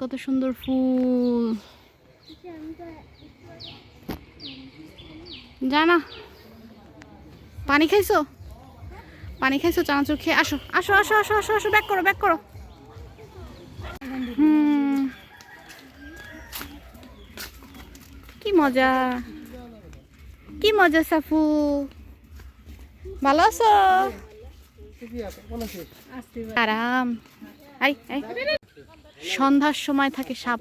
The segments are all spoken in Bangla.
কত সুন্দর ফুল। জানা পানি খাইছো? পানি খাইছো চানাচুর খেয়ে আসো আসো আসো আসো আসো আসো ব্যাক করো ব্যাক করো। কি মজা কি মজা সাফু। ভালো আছো? আরাম। আই আই সন্ধ্যার সময় থাকে সাপ।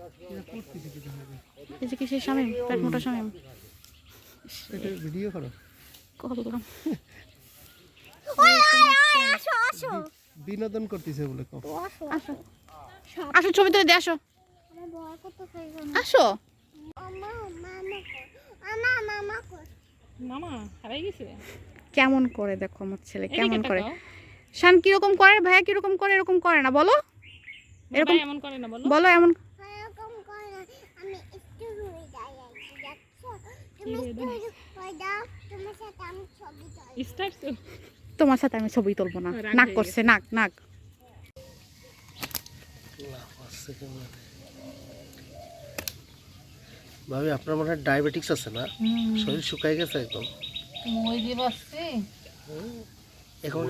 এই যে কিসের স্বামী? পেট মোটা স্বামী। ভিডিও করো। বিনোদন করতেছে বলে আসো। আসো। ছবি তুলে দিয়ে আসো। আসো কেমন করে দেখো আমার ছেলে কেমন করে। শান কীরকম করে ভাইয়া কীরকম করে এরকম করে না বলো। এরকম এমন করে না বলো। বলো এমন এরকম করে না আমি একটু হয়ে যাই তোমার সাথে আমি ছবি তুলবো। না। নাক করছে নাক নাক। ভাবি আপনার মনে হয় ডায়াবেটিক্স আছে না? শরীর শুকাই গেছে একদম। মই যে বাসছে। এখন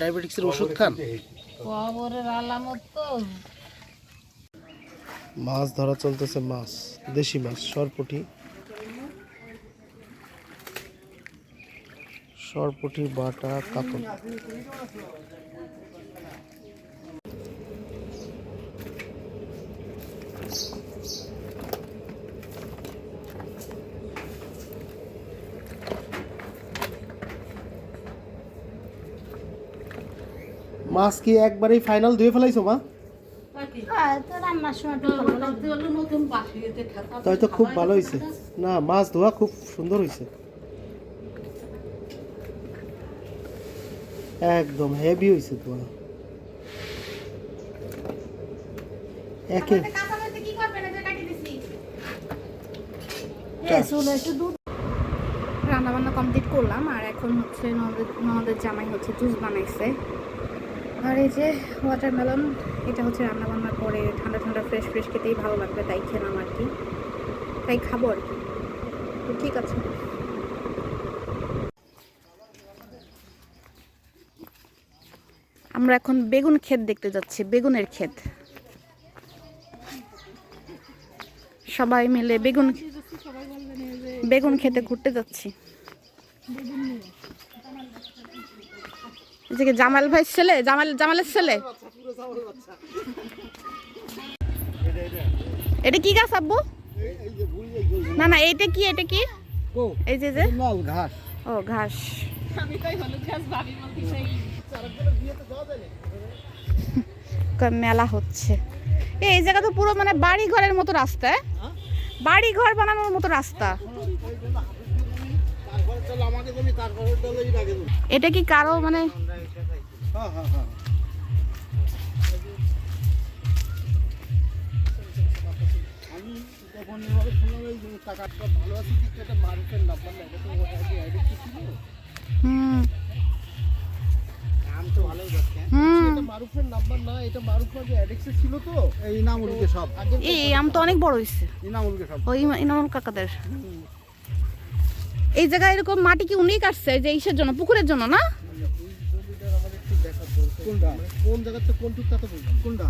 ডায়াবেটিক্সের ওষুধ খান? কবরের আলামত তো। মাছ ধরা চলতেছে, মাছ, দেশি মাছ, সরপুটি। সরপুটি, বাটা, কাতল। মাছ কি একবারেই ফাইনাল ধুয়ে ফেলাইছো, মা? তাই তো খুব ভালো হয়েছে না মাছ ধোয়া খুব সুন্দর হয়েছে একদম হেভি হয়েছে ধোয়া। একে রান্না বান্না কমপ্লিট করলাম আর এখন হচ্ছে ননদের জামাই হচ্ছে জুস বানাইছে। আর এই যে ওয়াটারমেলন এটা হচ্ছে রান্না বান্নার পরে ঠান্ডা ঠান্ডা ফ্রেশ ফ্রেশ খেতেই ভালো লাগবে, তাই খেলাম আর কি। তাই খাব আর কি। তো ঠিক আছে। আমরা এখন বেগুন ক্ষেত দেখতে যাচ্ছি, বেগুনের ক্ষেত। সবাই মিলে বেগুন বেগুন খেতে ঘুরতে যাচ্ছি। যে জামাল ভাই ছেলে? জামাল জামালের ছেলে? এটা কি গাছ আব্বু? না না এটা কি এটা কি? এই যে যে। ঘাস। ও ঘাস। মেলা হচ্ছে। এই জায়গা তো পুরো মানে বাড়ি ঘরের মতো রাস্তা হ্যাঁ? বাড়ি ঘর বানানোর মতো রাস্তা। এটা কি কারও মানে হুম। হুম মারুফের নাম্বার না এটা মারুফ আগে অ্যাডেক্সে ছিল তো এই সব এই আম তো অনেক বড় হয়েছে ইনামুলকে সব ওই ইনামুল কাকাদের। এই জায়গায় এরকম মাটি কি উনিই কাটছে যে ইসের জন্য পুকুরের জন্য না? কোনটা? কোন জায়গাতে কোন টুকটা তো বলবেন কোনটা?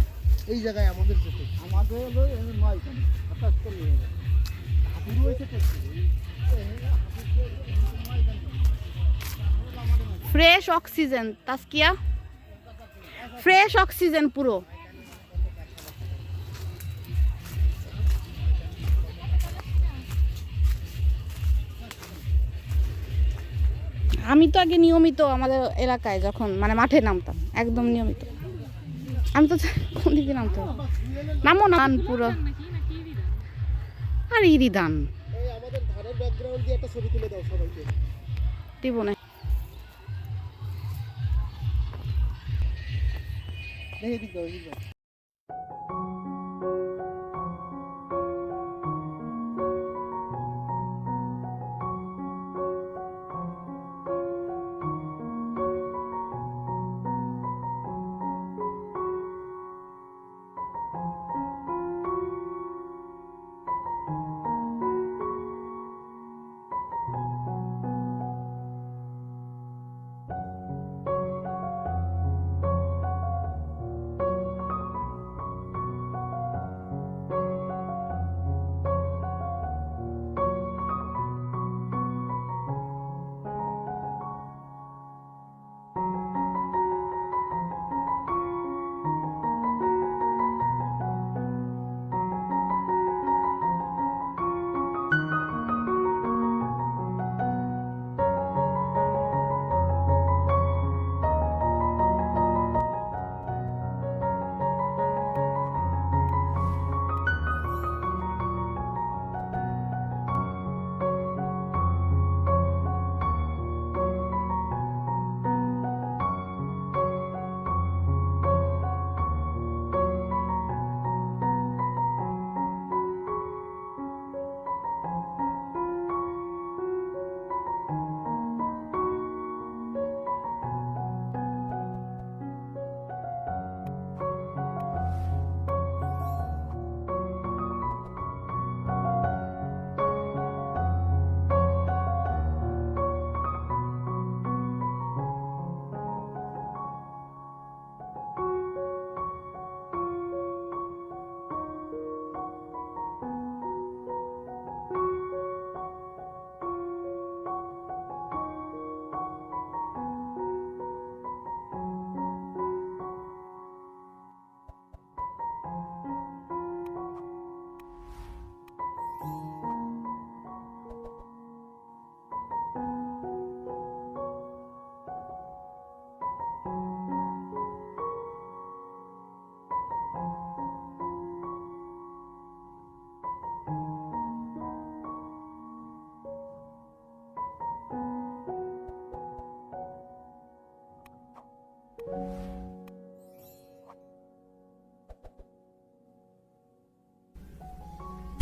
এই জায়গায় আমাদের যেতে আমাদের হলো নয় কেন হঠাৎ করে হয়েছে fresh oxygen Taskia fresh oxygen পুরো। আমি তো আগে নিয়মিত আমাদের এলাকায় যখন মানে মাঠে নামতাম একদম নিয়মিত। আমি তো কোন দিকে নামতাম? নামো না। পুরো আর ইরি দান এই আমাদের ধানের ব্যাকগ্রাউন্ড দিয়ে একটা ছবি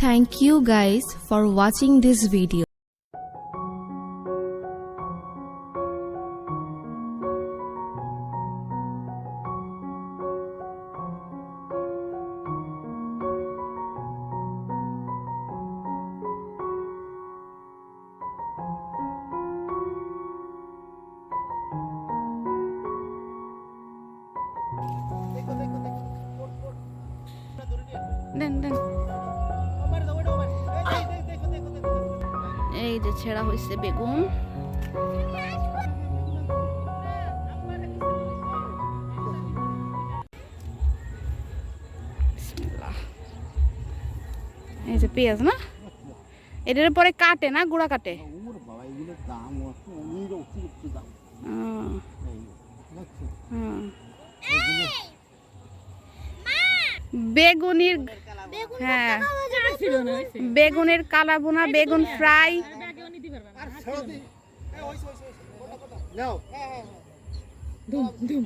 Thank you guys for watching this video. ছেঁড়া হয়েছে বেগুন। এই যে পেঁয়াজ না? এটার পরে কাটে না? গুঁড়া কাটে? বেগুনির হ্যাঁ। বেগুনের কালা বোনা বেগুন ফ্রাই। নাও। হ্যাঁ হ্যাঁ ধুম ধুম।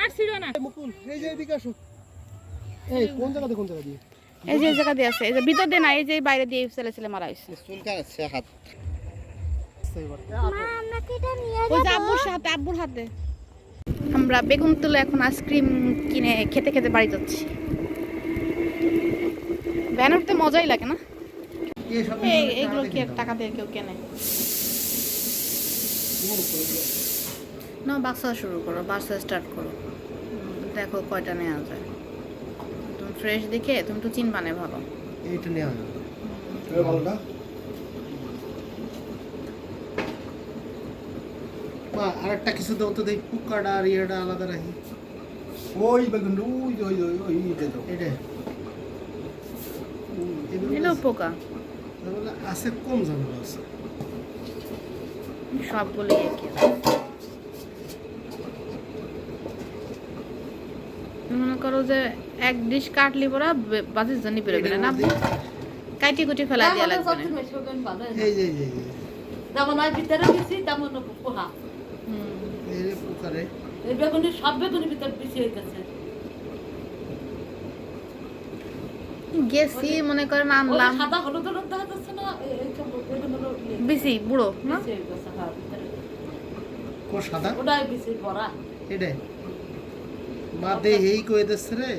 আর ছিল না। মুকুল এই যে এদিকে আসো। এই কোন জায়গাতে কোন জায়গা দিয়ে? এই যে জায়গা দিয়ে আছে এই যে ভিতর দিয়ে না এই যে বাইরে দিয়ে ছেলে ছেলে মারা হয়েছে। চুলকার আছে হাত। মা আমাকে এটা নিয়ে ওই যে আব্বুর হাতে আব্বুর হাতে। আমরা বেগুন তুলে এখন আইসক্রিম কিনে খেতে খেতে বাড়ি যাচ্ছি। ভ্যান উঠতে মজাই লাগে না? এই এইগুলো কি টাকা দিয়ে কেউ কেনে? না বাক্সা শুরু করো বাক্সা স্টার্ট করো। দেখো কয়টা নেওয়া যায়। তুমি ফ্রেশ দেখে তুমি তো চিনবানে ভালো। এইটা নেওয়া যাবে। ভালোটা? আরেকটা কিছু দাও তো দেখি কুকাটা আর ইয়েটা আলাদা রাখি। ওই বেগুন ওই ওই ওই ওই এটা তো এটা। এগুলো পোকা। আছে কম ঝামেলা আছে। সবগুলো একই মনে করো যে এক ডিশ কাটলি পরা বাজির জন্য বেরোবে না না? কাটি কুটি ফেলা দিয়া লাগবে এই যে এই যে। যেমন ভিতরে বেশি তেমন পোহা। হুম। এই কুকারে এই বেগুনি সব বেগুনি ভিতরে বেশি হইতেছে। গেছি মনে করেন আনলাম। বেগুনেরও ইয়ে। বেশি বুড়ো না? বেশি হ্যাঁ, সাদা? ওটাই বেশি বড়া। এই কই দিচ্ছে রে